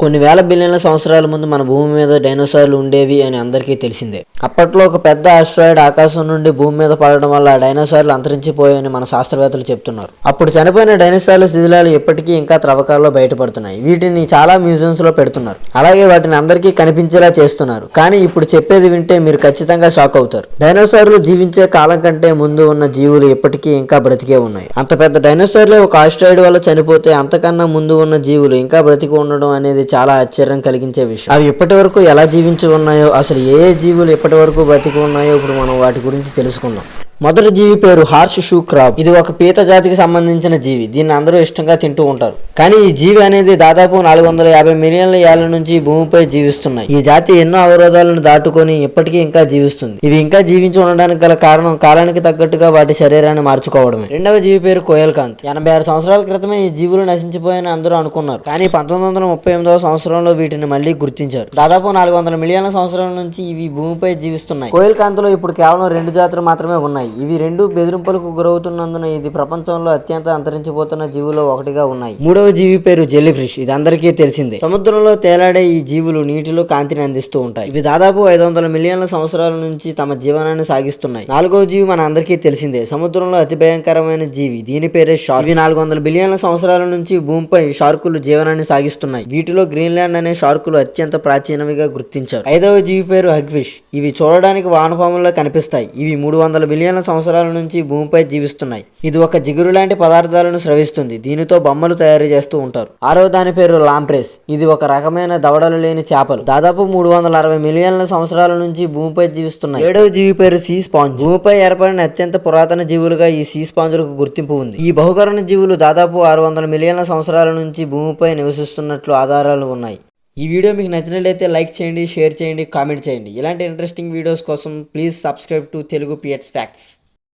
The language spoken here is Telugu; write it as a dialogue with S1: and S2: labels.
S1: కొన్ని వేల బిలియన్ల సంవత్సరాల ముందు మన భూమి మీద డైనోసార్లు ఉండేవి అని అందరికీ తెలిసిందే. అప్పట్లో ఒక పెద్ద ఆస్ట్రాయిడ్ ఆకాశం నుండి భూమి మీద పడడం వల్ల ఆ డైనోసార్లు అంతరించిపోయాయని మన శాస్త్రవేత్తలు చెప్తున్నారు. అప్పుడు చనిపోయిన డైనోసార్ల శిథిలాలు ఇప్పటికీ ఇంకా త్రవ్వకాల్లో బయటపడుతున్నాయి. వీటిని చాలా మ్యూజియంస్లో పెడుతున్నారు. అలాగే వాటిని అందరికీ కనిపించేలా చేస్తున్నారు. కానీ ఇప్పుడు చెప్పేది వింటే మీరు ఖచ్చితంగా షాక్ అవుతారు. డైనోసార్లు జీవించే కాలం కంటే ముందు ఉన్న జీవులు ఇప్పటికీ ఇంకా బ్రతికే ఉన్నాయి. అంత పెద్ద డైనోసార్లే ఒక ఆస్ట్రాయిడ్ వల్ల చనిపోతే అంతకన్నా ముందు ఉన్న జీవులు ఇంకా బ్రతికి ఉండడం అనేది చాలా ఆశ్చర్యం కలిగించే విషయం. అవి ఇప్పటి వరకు ఎలా జీవించి ఉన్నాయో అసలు ఏ ఏ జీవులు ఇప్పటి వరకు బ్రతికి ఉన్నాయో ఇప్పుడు మనం వాటి గురించి తెలుసుకుందాం. మొదటి జీవి పేరు హార్ష్ షూ క్రాబ్ ఇది ఒక పీత జాతికి సంబంధించిన జీవి. దీన్ని అందరూ ఇష్టంగా తింటూ ఉంటారు. కానీ ఈ జీవి అనేది దాదాపు నాలుగు వందల యాభై మిలియన్ల ఏళ్ళ నుంచి భూమిపై జీవిస్తున్నాయి. ఈ జాతి ఎన్నో అవరోధాలను దాటుకొని ఇప్పటికీ ఇంకా జీవిస్తుంది. ఇది ఇంకా జీవించి ఉండడానికి గల కారణం కాలానికి తగ్గట్టుగా వాటి శరీరాన్ని మార్చుకోవడమే. రెండవ జీవి పేరు కోయల్కాంత్. ఎనభై ఆరు సంవత్సరాల క్రితమే ఈ జీవులు నశించిపోయాయని అందరూ అనుకున్నారు. కానీ పంతొమ్మిది వందల ముప్పై ఎనిమిదవ సంవత్సరంలో వీటిని మళ్ళీ గుర్తించారు. దాదాపు నాలుగు వందల మిలియన్ల సంవత్సరాల నుంచి ఇవి భూమిపై జీవిస్తున్నాయి. కోయల్కాంత్లో ఇప్పుడు కేవలం రెండు జాతులు మాత్రమే ఉన్నాయి. ఇవి రెండు బెదిరింపులకు గురవుతున్నందున ఇది ప్రపంచంలో అత్యంత అంతరించిపోతున్న జీవుల్లో ఒకటిగా ఉన్నాయి. మూడవ జీవి పేరు జెల్లీ ఫిష్ ఇది అందరికీ తెలిసిందే. సముద్రంలో తేలాడే ఈ జీవులు నీటిలో కాంతిని అందిస్తూ ఉంటాయి. ఇవి దాదాపు ఐదు వందల మిలియన్ల సంవత్సరాల నుంచి తమ జీవనాన్ని సాగిస్తున్నాయి. నాలుగవ జీవి మన అందరికీ తెలిసిందే. సముద్రంలో అతి భయంకరమైన జీవి. దీని పేరే షార్క్. ఇవి నాలుగు వందల బిలియన్ల సంవత్సరాల నుంచి భూమిపై షార్కులు జీవనాన్ని సాగిస్తున్నాయి. వీటిలో గ్రీన్లాండ్ అనే షార్కులు అత్యంత ప్రాచీనవిగా గుర్తించారు. ఐదవ జీవి పేరు హగ్ఫిష్ ఇవి చూడడానికి వానపాముల్లో కనిపిస్తాయి. ఇవి మూడు వందల బిలియన్ల సంవత్సరాల నుంచి భూమిపై జీవిస్తున్నాయి. ఇది ఒక జిగురు లాంటి పదార్థాలను స్రవిస్తుంది. దీనితో బొమ్మలు తయారు చేస్తూ ఉంటారు. ఆరవ దాని పేరు లాంప్రెస్. ఇది ఒక రకమైన దవడలు లేని చేపలు. దాదాపు మూడు వందల అరవై మిలియన్ల సంవత్సరాల నుంచి భూమిపై జీవిస్తున్నాయి. ఏడవ జీవి పేరు సీ స్పాంజ్. భూమిపై ఏర్పడిన అత్యంత పురాతన జీవులుగా ఈ సీ స్పాంజులకు గుర్తింపు ఉంది. ఈ బహుకరణ జీవులు దాదాపు ఆరు వందల మిలియన్ల సంవత్సరాల నుంచి భూమిపై నివసిస్తున్నట్లు ఆధారాలు ఉన్నాయి. ఈ వీడియో మీకు నచ్చినట్లయితే లైక్ చేయండి షేర్ చేయండి కామెంట్ చేయండి. ఇలాంటి ఇంట్రెస్టింగ్ వీడియోస్ కోసం please subscribe to Telugu PH facts